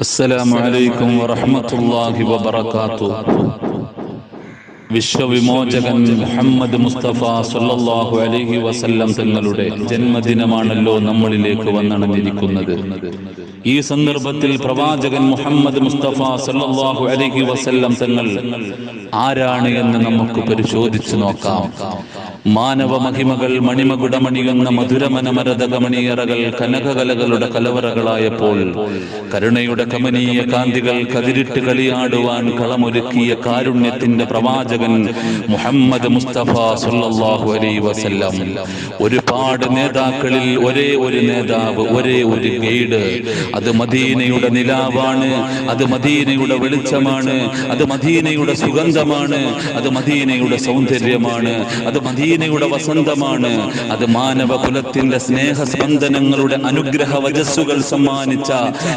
അസ്സലാമലൈക്കും വറഹമത്തല്ലാഹി വബറകാതുഹു. വിശ്വവിമോചകൻ മുഹമ്മദ് മുസ്തഫ സല്ലല്ലാഹു അലൈഹി വസല്ലം തങ്ങളുടെ ജന്മദിനമാണല്ലോ നമ്മളിലേക്ക് വന്നണഞ്ഞിരിക്കുന്നത് ഈ സന്ദർഭത്തിൽ പ്രവാചകൻ മുഹമ്മദ് മുസ്തഫ സല്ലല്ലാഹു അലൈഹി വസല്ലം തങ്ങൾ ആരാണ് എന്ന് നമുക്ക് പരിശോധിച്ചു നോക്കാം. മാനവ മഹിമകൾ മണിമകുടമണിയുന്ന മധുരമനമരതകമണിയറകൾ കനകകലകളുടെ കലവറകളായപ്പോൾ കരുണയുടെ കമനീയ കാന്തികൾ കതിരിട്ട് കളിയാടുവാൻ കളമൊരുക്കിയ കാരുണ്യത്തിന്റെ പ്രവാചകൻ മുഹമ്മദ് മുസ്തഫ സുല്ലാഹു അലൈ വസല്ലം. ഒരുപാട് നേതാക്കളിൽ ഒരേ ഒരു നേതാവ് ഒരേ ഒരു ഗൈഡ്. അത് മദീനയുടെ നിലാവാണ് അത് മദീനയുടെ വെളിച്ചമാണ് അത് മദീനയുടെ സുഗന്ധമാണ് അത് മദീനയുടെ സൗന്ദര്യമാണ് അത് മദീനയുടെ വസന്തമാണ്. അത് മാനവ കുലത്തിന്റെ സ്നേഹസ്പന്ദനങ്ങളുടെ അനുഗ്രഹ വജസ്സുകൾ സമ്മാനിച്ച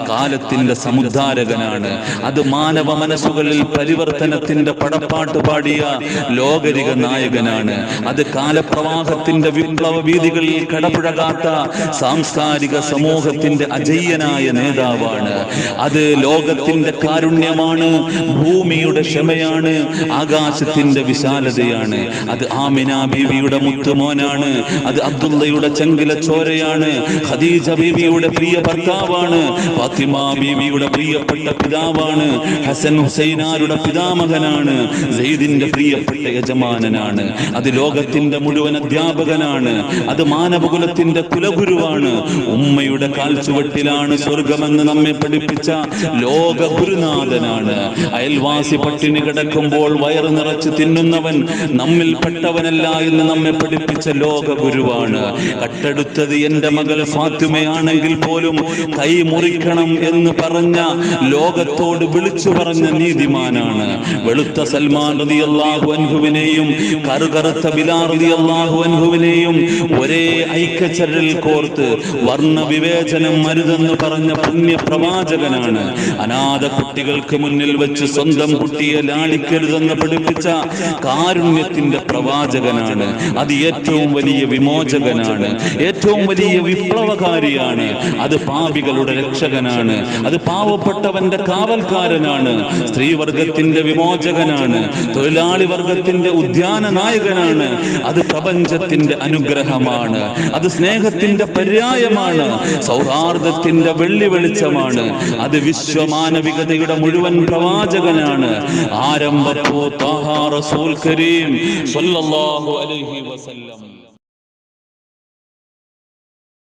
കാലത്തിന്റെ സമുദ്ധാരകനാണ്. അത് മാനവ മനസ്സുകളിൽ പരിവർത്തനത്തിന്റെ പടപ്പാട്ട് പാടിയ ലോകരിക നായകനാണ്. അത് കാലപ്രവാഹത്തിന്റെ വിപ്ലവ വീതികളിൽ കടപുഴകാത്ത സാംസ്കാരിക സമൂഹത്തിന്റെ അജയ്യനായ നേതാവാണ്. അത് ലോകത്തിന്റെ കാരുണ്യമാണ് ഭൂമിയുടെ ക്ഷമയാണ് ആകാശത്തിന്റെ വിശാലതയാണ്. അത് ആമിന ബീവിയുടെ മുത്തുമോനാണ് അത് അബ്ദുള്ളയുടെ ചെങ്കില ചോരയാണ്. ഖദീജ ബീവിയുടെ പ്രിയ ഭർത്താവാണ്. ഫാത്തിമ ബീവിയുടെ പ്രിയപ്പെട്ട പിതാവാണ്. ഹസൻ ഹുസൈനാരുടെ പിതാമകനാണ് സെയ്ദിന്റെ പ്രിയപ്പെട്ട യജമാനനാണ്. അത് ലോകത്തിന്റെ മുഴുവൻ അധ്യാപകനാണ്. അത് മാനവകുലത്തിന്റെ കുലഗുരുവാണ്. ഉമ്മയുടെ കാൽച്ചുവട്ടിലാണ് സ്വർഗമെന്ന് നമ്മെ പഠിപ്പിച്ച ലോക ഗുരുനാഥനാണ്. അയൽവാസി പട്ടിണി കിടക്കുമ്പോൾ വയറ് നിറച്ച് തിന്നുന്നവൻ നമ്മിൽ പെട്ടവനല്ല എന്ന് നമ്മെ പഠിപ്പിച്ച ലോക ഗുരുവാണ് കട്ടെടുത്തത് എന്റെ മകൾ ഫാത്തിമയാണെങ്കിൽ പോലും കൈ മുറിക്കണം എന്ന് പറഞ്ഞ ലോകത്തോട് വിളിച്ചു പറഞ്ഞ നീതിമാനാണ്. വെളുത്ത സൽമാൻ റളിയല്ലാഹു അൻഹുവിനെയും കറുകറുത്ത ബിലാൽ അള്ളാഹു അൻഹുവിനെയും ഒരേ ഐക്യച്ചരൽ കോർത്ത് വർണ വിവേചനം മരുതെന്ന് പറഞ്ഞ പുണ്യ പ്രവാചകനാണ് അനാഥ കുട്ടികൾക്ക് മുന്നിൽ വെച്ച് സ്വന്തം കുട്ടിയെ ലാളിക്കരുതെന്ന് പഠിപ്പിച്ച കാരുണ്യത്തിന്റെ പ്രവാചകനാണ്. അത് ഏറ്റവും വലിയ വിമോചകനാണ്. ഏറ്റവും വലിയ വിപ്ലവകാരിയാണ്. അത് പാപികളുടെ രക്ഷകനാണ്. അത് പാവപ്പെട്ടവന്റെ കാവൽക്കാരനാണ്. സ്ത്രീവർഗത്തിന്റെ വിമോചകനാണ്. തൊഴിലാളി വർഗത്തിന്റെ ഉദ്യാന നായകനാണ് അത് പ്രപഞ്ചത്തിന്റെ അനുഗ്രഹമാണ്. അത് സ്നേഹത്തിന്റെ പര്യായമാണ്. സൗഹാർദ്ദത്തിന്റെ വെള്ളി വെളിച്ചമാണ് അത് വിശ്വമാനവികതയുടെ മുഴുവൻ പ്രവാചകനാണ്. ആരംഭപ്പോ താഹാ റസൂൽ കരീം സ്വല്ലല്ലാഹു അലൈഹി വസല്ലം